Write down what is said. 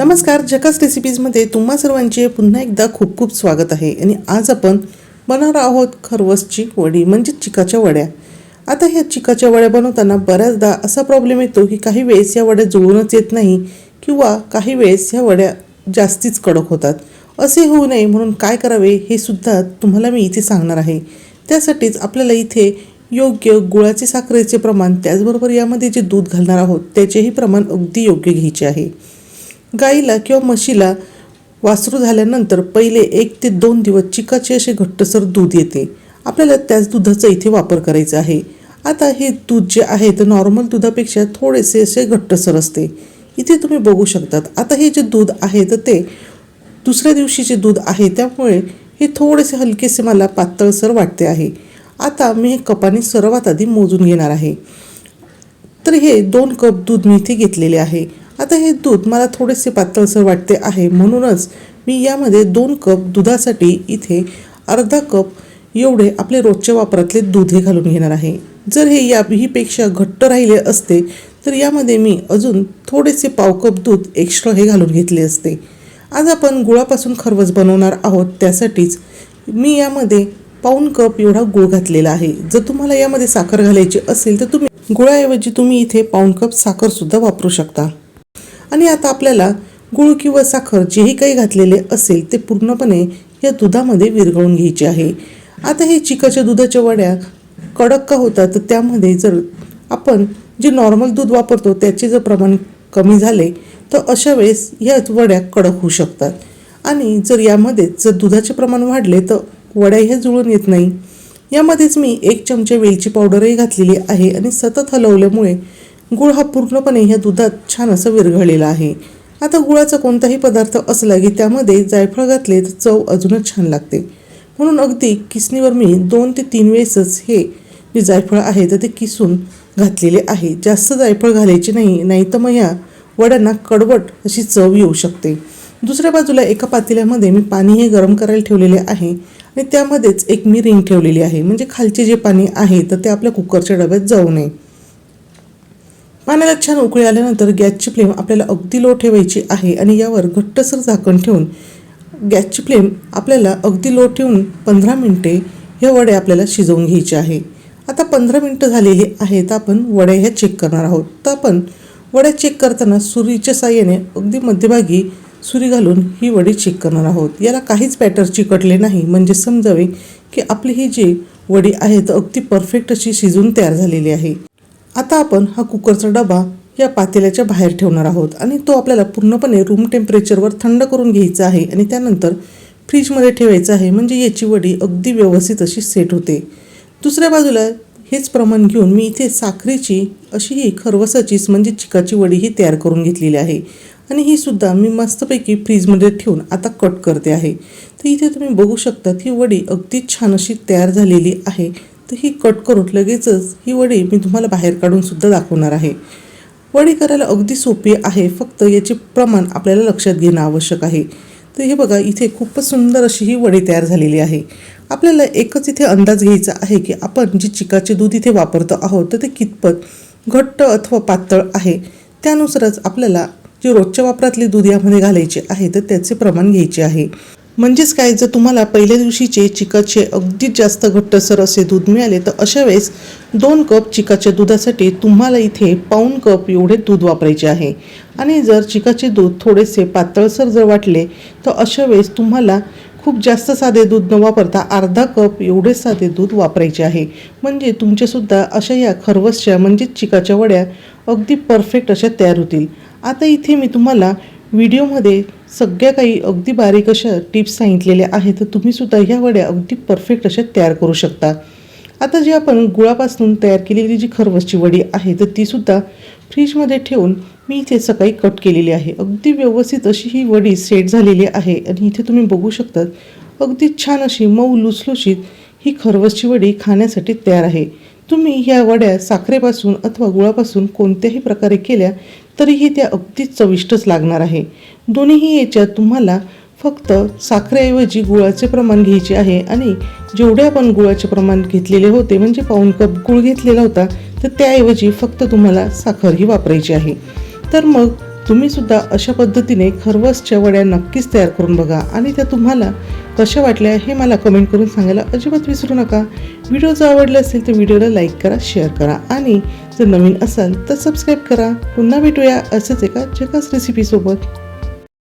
नमस्कार जकास रेसिपीजमध्ये तुम्हा सर्वांचे पुन्हा एकदा खूप खूप स्वागत आहे. आणि आज आपण बनवणार आहोत खरवसची वडी म्हणजे चिकाच्या वड्या. आता ह्या चिकाच्या वड्या बनवताना बऱ्याचदा असा प्रॉब्लेम येतो की काही वेळेस या वड्या जुळूनच येत नाही किंवा काही वेळेस ह्या वड्या जास्तीच कडक होतात. असे होऊ नये म्हणून काय करावे हे सुद्धा तुम्हाला मी इथे सांगणार आहे. त्यासाठीच आपल्याला इथे योग्य गुळाचे साखरेचे प्रमाण त्याचबरोबर यामध्ये जे दूध घालणार आहोत त्याचेही प्रमाण अगदी योग्य घ्यायचे आहे. गाईला किंवा म्हशीला वासरू झाल्यानंतर पहिले एक ते दोन दिवस चिकाचे असे घट्टसर दूध येते. आपल्याला त्याच दुधाचा इथे वापर करायचा आहे. आता हे दूध जे आहे ते नॉर्मल दुधापेक्षा थोडेसे असे घट्टसर असते. इथे तुम्ही बघू शकतात. आता हे जे दूध आहे तर ते दुसऱ्या दिवशीचे दूध आहे त्यामुळे हे थोडेसे हलकेसे मला पातळसर वाटते आहे. आता मी हे कपाने सर्वात आधी मोजून घेणार आहे. तर हे दोन कप दूध मी इथे घेतलेले आहे. आता हे दूध मला थोडेसे पातळसर वाटते आहे. म्हणूनच मी यामध्ये दोन कप दुधासाठी इथे अर्धा कप एवढे आपले रोजच्या वापरातले दूध हे घालून घेणार आहे. जर हे या हीपेक्षा घट्ट राहिले असते तर यामध्ये मी अजून थोडेसे पाव कप दूध एक्स्ट्रा हे घालून घेतले असते. आज आपण गुळापासून खरवस बनवणार आहोत त्यासाठीच मी यामध्ये पाऊन कप एवढा गुळ घातलेला आहे. जर तुम्हाला यामध्ये साखर घालायची असेल तर तुम्ही गुळाऐवजी तुम्ही इथे पाऊन कप साखरसुद्धा वापरू शकता. आणि आता आपल्याला गुळ किंवा साखर जेही काही घातलेले असेल ते पूर्णपणे या दुधामध्ये विरघळून घ्यायचे आहे. आता हे चिकाच्या दुधाच्या वड्या कडक का होतात? तर त्यामध्ये जर आपण जे नॉर्मल दूध वापरतो त्याचे जर प्रमाण कमी झाले तर अशा वेळेस या वड्या कडक होऊ शकतात. आणि जर यामध्ये जर दुधाचे प्रमाण वाढले तर वड्या ह्या जुळून येत नाही. यामध्येच मी एक चमचे वेलची पावडरही घातलेली आहे आणि सतत हलवल्यामुळे गुळ हा पूर्णपणे ह्या दुधात छान असं विरघळलेला आहे. आता गुळाचा कोणताही पदार्थ असला की त्यामध्ये जायफळ घातले तर चव अजूनच छान लागते. म्हणून अगदी किसणीवर मी दोन ते तीन वेळेसच हे जे जायफळ आहे तर ते किसून घातलेले आहे. जास्त जायफळ घालायचे नाही नाही तर मग या वड्यांना कडवट अशी चव येऊ शकते. दुसऱ्या बाजूला एका पातेल्यामध्ये मी पाणी हे गरम करायला ठेवलेले आहे आणि त्यामध्येच एक मी रिंग ठेवलेली आहे. म्हणजे खालचे जे पाणी आहे तर ते आपल्या कुकरच्या डब्यात जाऊ नये. पाण्याला छान उकळी आल्यानंतर गॅसची फ्लेम आपल्याला अगदी लो ठेवायची आहे आणि यावर घट्टसर झाकण ठेवून गॅसची फ्लेम आपल्याला अगदी लो ठेवून पंधरा मिनटे ह्या वड्या आपल्याला शिजवून घ्यायचे आहे. आता पंधरा मिनटं झालेली आहेत आपण वड्या ह्या चेक करणार आहोत. तर आपण वड्या चेक करताना सुरीच्या साह्याने अगदी मध्यभागी सुरी घालून ही वडी चेक करणार आहोत. याला काहीच पॅटर चिकटले नाही. म्हणजे समजावे की आपली ही जी वडी आहे तर अगदी परफेक्ट अशी शिजून तयार झालेली आहे. आता आपण हा कुकरचा डबा या पातेल्याच्या बाहेर ठेवणार आहोत आणि तो आपल्याला पूर्णपणे रूम टेम्परेचरवर थंड करून घ्यायचा आहे आणि त्यानंतर फ्रीजमध्ये ठेवायचं आहे. म्हणजे याची वडी अगदी व्यवस्थित अशी सेट होते. दुसऱ्या बाजूला हेच प्रमाण घेऊन मी इथे साखरेची अशी ही खरवसाचीच म्हणजे चिकाची वडी ही तयार करून घेतलेली आहे. आणि ही सुद्धा मी मस्तपैकी फ्रीजमध्ये ठेवून आता कट करते आहे. तर इथे तुम्ही बघू शकता ही वडी अगदी छान अशी तयार झालेली आहे. तर ही कट करून लगेचच ही वडी मी तुम्हाला बाहेर काढून सुद्धा दाखवणार आहे. वडी करायला अगदी सोपी आहे फक्त याचे प्रमाण आपल्याला लक्षात घेणं आवश्यक आहे. तर हे बघा इथे खूपच सुंदर अशी ही वडी तयार झालेली आहे. आपल्याला एकच इथे अंदाज घ्यायचा आहे की आपण जी चिकाचे दूध इथे वापरतो आहोत तर ते कितपत घट्ट अथवा पातळ आहे. त्यानुसारच आपल्याला जे रोजच्या वापरातले दूध यामध्ये घालायचे आहे तर त्याचे प्रमाण घ्यायचे आहे. म्हणजेच काय? जर तुम्हाला पहिल्या दिवशीचे चिकाचे अगदीच जास्त घट्टसर असे दूध मिळाले तर अशा वेळेस दोन कप चिकाच्या दुधासाठी तुम्हाला इथे पाऊण कप एवढे दूध वापरायचे आहे. आणि जर चिकाचे दूध थोडेसे पातळसर जर वाटले तर अशा वेळेस तुम्हाला खूप जास्त साधे दूध न वापरता अर्धा कप एवढे साधे दूध वापरायचे आहे. म्हणजे तुमच्यासुद्धा अशा या खरवसच्या म्हणजेच चिकाच्या वड्या अगदी परफेक्ट अशा तयार होतील. आता इथे मी तुम्हाला व्हिडिओमध्ये सगळ्या काही अगदी बारीक अशा टिप्स सांगितलेल्या आहेत तर तुम्हीसुद्धा ह्या वड्या अगदी परफेक्ट अशा तयार करू शकता. आता जी आपण गुळापासून तयार केलेली जी खरवसची वडी आहे तर तीसुद्धा फ्रीजमध्ये ठेवून मी इथे सकाळी कट केलेली आहे. अगदी व्यवस्थित अशी ही वडी सेट झालेली आहे आणि इथे तुम्ही बघू शकता अगदी छान अशी मऊ लुसलुशीत ही खरवसची वडी खाण्यासाठी तयार आहे. तुम्ही ह्या वड्या साखरेपासून अथवा गुळापासून कोणत्याही प्रकारे केल्या तरीही त्या अगदी चविष्टच लागणार आहे. दोन्हीही याच्यात तुम्हाला फक्त साखरेऐवजी गुळाचे प्रमाण घ्यायचे आहे आणि जेवढे आपण गुळाचे प्रमाण घेतलेले होते म्हणजे पाऊन कप गुळ घेतलेला होता तर त्याऐवजी फक्त तुम्हाला साखर ही वापरायची आहे. तर मग तुम्ही सुद्धा अशा पद्धतीने खरवसच्या वड्या नक्कीच तयार करून बघा आणि त्या तुम्हाला कशा वाटल्या हे मला कमेंट करून सांगायला अजिबात विसरू नका. व्हिडिओ जर आवडला असेल तर व्हिडिओला लाईक करा शेअर करा आणि जर नवीन असाल तर सबस्क्राईब करा. पुन्हा भेटूया असंच एका जगास रेसिपीसोबत